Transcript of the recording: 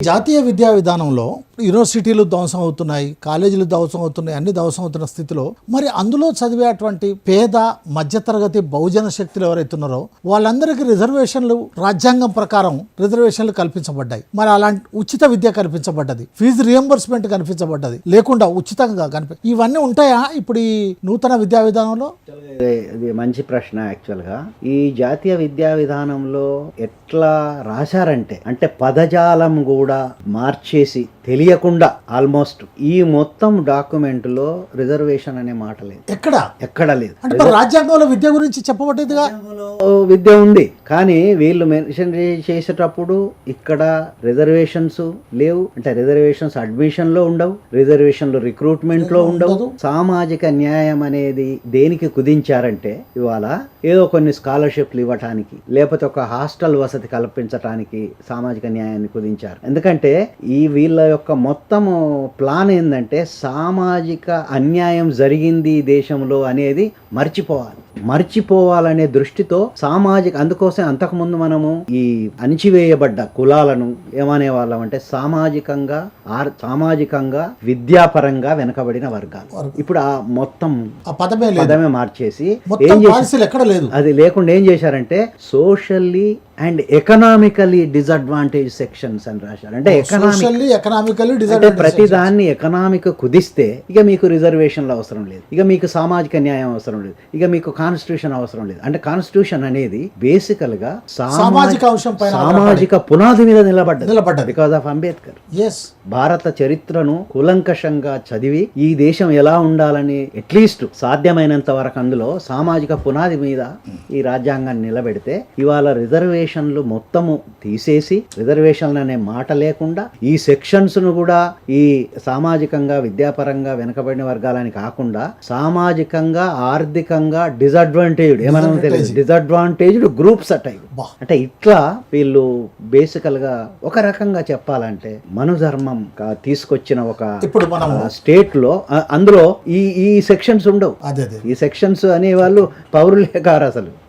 జాతీయ విద్యా విధానంలో యూనివర్సిటీలు ధ్వంసం అవుతున్నాయి కాలేజీలు ధ్వంసం అవుతున్నాయి అన్ని ధ్వంసం అవుతున్న స్థితిలో మరి అందులో చదివేటువంటి పేద మధ్యతరగతి బహుజన శక్తులు ఎవరైతే ఉన్నారో వాళ్ళందరికీ రిజర్వేషన్లు రాజ్యాంగం ప్రకారం రిజర్వేషన్లు కల్పించబడ్డాయి. మరి అలాంటి ఉచిత విద్య కల్పించబడ్డది ఫీజు రియంబర్స్మెంట్ కల్పించబడ్డది లేకుండా ఉచితంగా కనిపి ఇవన్నీ ఉంటాయా ఇప్పుడు ఈ నూతన విద్యా విధానంలో? ఇది మంచి ప్రశ్న యాక్చువల్గా ఈ జాతీయ విద్యా విధానంలో ఎట్లా రాశారంటే అంటే పదజాలం కూడా మార్చేసి తెలియకుండా ఆల్మోస్ట్ ఈ మొత్తం డాక్యుమెంట్లో రిజర్వేషన్ అనే మాట లేదు. ఎక్కడ? ఎక్కడ లేదు. రాజ్యాంగంలో విద్య గురించి చెప్పబడ్డదిగా? విద్య ఉంది. కానీ వీళ్ళు మెన్షన్ చేసేటప్పుడు ఇక్కడ రిజర్వేషన్స్ లేవు. అంటే రిజర్వేషన్స్ అడ్మిషన్లో ఉండవు. రిజర్వేషన్లు రిక్రూట్మెంట్లో ఉండవు. సామాజిక న్యాయం అనేది దేనికి కుదించారంటే ఇవాళ ఏదో కొన్ని స్కాలర్షిప్లు ఇవ్వటానికి లేకపోతే ఒక హాస్టల్ వసతి కల్పించటానికి సామాజిక న్యాయాన్ని కుదించారు. ఎందుకంటే ఈ వీళ్ళ యొక్క మొత్తం ప్లాన్ ఏంటంటే సామాజిక అన్యాయం జరిగింది దేశంలో అనేది మర్చిపోవాలి. మర్చిపోవాలనే దృష్టితో సామాజిక అందుకోసం అంతకుముందు మనము ఈ అణిచివేయబడ్డ కులాలను ఏమనే వాళ్ళం అంటే సామాజికంగా ఆర్ సామాజికంగా విద్యాపరంగా వెనకబడిన వర్గాలు. ఇప్పుడు ఆ మొత్తం పదమే మార్చేసి ఏం చేసి పాలసీలు ఎక్కడ లేదు. అది లేకుండా ఏం చేశారంటే socially and economically disadvantage sections అని రాశారు. అంటే ఎకనామిక్ సోషల్లీ ఎకనామికల్లీ అంటే ప్రతి దాన్ని ఎకనామిక్ కుదిస్తే ఇక మీకు రిజర్వేషన్లు అవసరం లేదు. ఇక మీకు సామాజిక న్యాయం అవసరం లేదు. ఇక మీకు కాన్స్టిట్యూషన్ అవసరం లేదు. అంటే కాన్స్టిట్యూషన్ అనేది బేసికల్గా సామా- సామాజిక అంశం సామాజిక పునాది మీద నిలబడ్డది. నిలబడ్డది. బికాస్ ఆఫ్ అంబేద్కర్ ఎస్ భారత చరిత్రను కూలంకషంగా చదివి ఈ దేశం ఎలా ఉండాలని అట్లీస్ట్ సాధ్యమైనంత వరకు అందులో సామాజిక పునాది మీద ఈ రాజ్యాంగాన్ని నిలబెడితే ఇవాళ రిజర్వేషన్లు మొత్తము తీసేసి రిజర్వేషన్లు అనే మాట లేకుండా ఈ సెక్షన్స్ను కూడా ఈ సామాజికంగా విద్యాపరంగా వెనకబడిన వర్గాలని కాకుండా సామాజికంగా ఆర్థికంగా డిసడ్వాంటేజ్డ్ ఏమైనా తెలియదు. డిసడ్వాంటేజ్డ్ గ్రూప్స్ అటాయి బా. అంటే ఇట్లా వీళ్ళు బేసికల్గా ఒక రకంగా చెప్పాలంటే మనుధర్మం తీసుకొచ్చిన ఒక ఇప్పుడు మనం స్టేట్లో అందులో ఈ ఈ సెక్షన్స్ ఉండవు. ఈ సెక్షన్స్ అనే వాళ్ళు పౌరులే కారు అసలు.